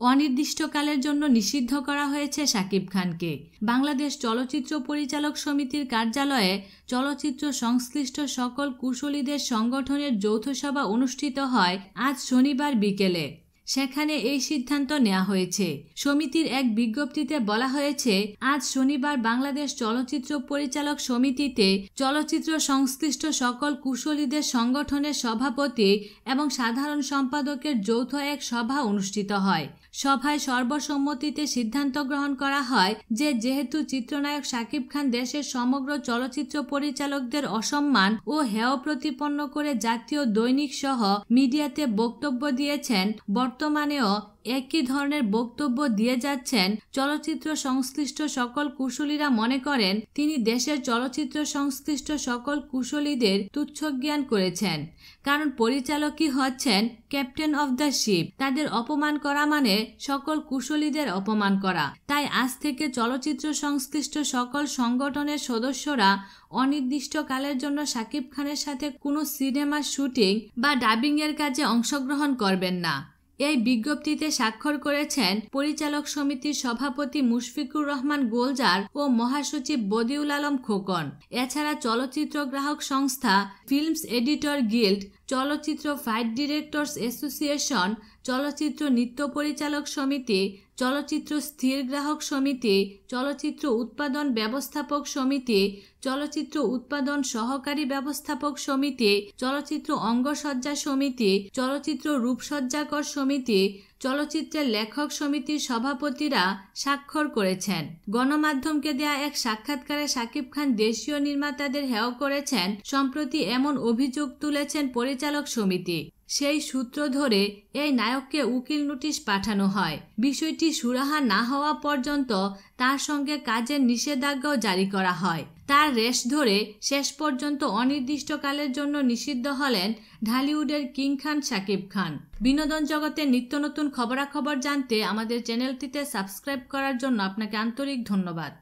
অনির্দিষ্টকালের জন্য নিষিদ্ধ করা হয়েছে শাকিব খানকে। বাংলাদেশ চলচ্চিত্র পরিচালক সমিতির কার্যালয়ে চলচ্চিত্র সংশ্লিষ্ট সকল কুশলীদের সংগঠনের যৌথ সভা অনুষ্ঠিত হয় আজ শনিবার বিকেলে। সেখানে এই সিদ্ধান্ত নেওয়া হয়েছে। সমিতির এক বিজ্ঞপ্তিতে বলা হয়েছে, আজ শনিবার বাংলাদেশ চলচ্চিত্র পরিচালক সমিতিতে চলচ্চিত্র সংশ্লিষ্ট সকল কুশলীদের সংগঠনের সভাপতি এবং সাধারণ সম্পাদকের যৌথ এক সভা অনুষ্ঠিত হয়। সভায় সর্বসম্মতিতে সিদ্ধান্ত গ্রহণ করা হয় যে, যেহেতু চিত্রনায়ক শাকিব খান দেশের সমগ্র চলচ্চিত্র পরিচালকদের অসম্মান ও হেয় প্রতিপন্ন করে জাতীয় দৈনিক সহ মিডিয়াতে বক্তব্য দিয়েছেন বর্তমানেও একই ধরনের বক্তব্য দিয়ে যাচ্ছেন চলচ্চিত্র সংশ্লিষ্ট সকল কুশলীরা মনে করেন, তিনি দেশের চলচ্চিত্র সংশ্লিষ্ট সকল কুশলীদের তুচ্ছ জ্ঞান করেছেন। কারণ পরিচালকই হচ্ছেন ক্যাপ্টেন অব দ্য শিপ। তাদের অপমান করা মানে সকল কুশলীদের অপমান করা। তাই আজ থেকে চলচ্চিত্র সংশ্লিষ্ট সকল সংগঠনের সদস্যরা অনির্দিষ্টকালের জন্য শাকিব খানের সাথে কোনো সিনেমা শুটিং বা ডাবিংয়ের কাজে অংশগ্রহণ করবেন না। এই বিজ্ঞপ্তিতে স্বাক্ষর করেছেন পরিচালক সমিতির সভাপতি মুশফিকুর রহমান গোলজার ও মহাসচিব বদিউল আলম খোকন। এছাড়া চলচ্চিত্র গ্রাহক সংস্থা ফিল্মস এডিটর গিল্ড, চলচ্চিত্র ফাইট ডিরেক্টরস অ্যাসোসিয়েশন, চলচ্চিত্র নৃত্য পরিচালক সমিতি চলচ্চিত্র স্থির গ্রাহক সমিতি, চলচ্চিত্র উৎপাদন ব্যবস্থাপক সমিতি, চলচ্চিত্র উৎপাদন সহকারী ব্যবস্থাপক সমিতি, চলচ্চিত্র অঙ্গসজ্জা সমিতি, চলচ্চিত্র রূপসজ্জাকর সমিতি চলচ্চিত্রের লেখক সমিতির সভাপতিরা স্বাক্ষর করেছেন। গণমাধ্যমকে দেয়া এক সাক্ষাৎকারে শাকিব খান দেশীয় নির্মাতাদের হেয় করেছেন সম্প্রতি এমন অভিযোগ তুলেছেন পরিচালক সমিতি। সেই সূত্র ধরে এই নায়ককে উকিল নোটিশ পাঠানো হয়। বিষয়টি সুরাহা না হওয়া পর্যন্ত তার সঙ্গে কাজের নিষেধাজ্ঞাও জারি করা হয়। তার রেশ ধরে শেষ পর্যন্ত অনির্দিষ্টকালের জন্য নিষিদ্ধ হলেন ঢালিউডের কিং খান শাকিব খান। বিনোদন জগতে নিত্য নতুন খবরাখবর জানতে আমাদের চ্যানেলটিতে সাবস্ক্রাইব করার জন্য আপনাকে আন্তরিক ধন্যবাদ।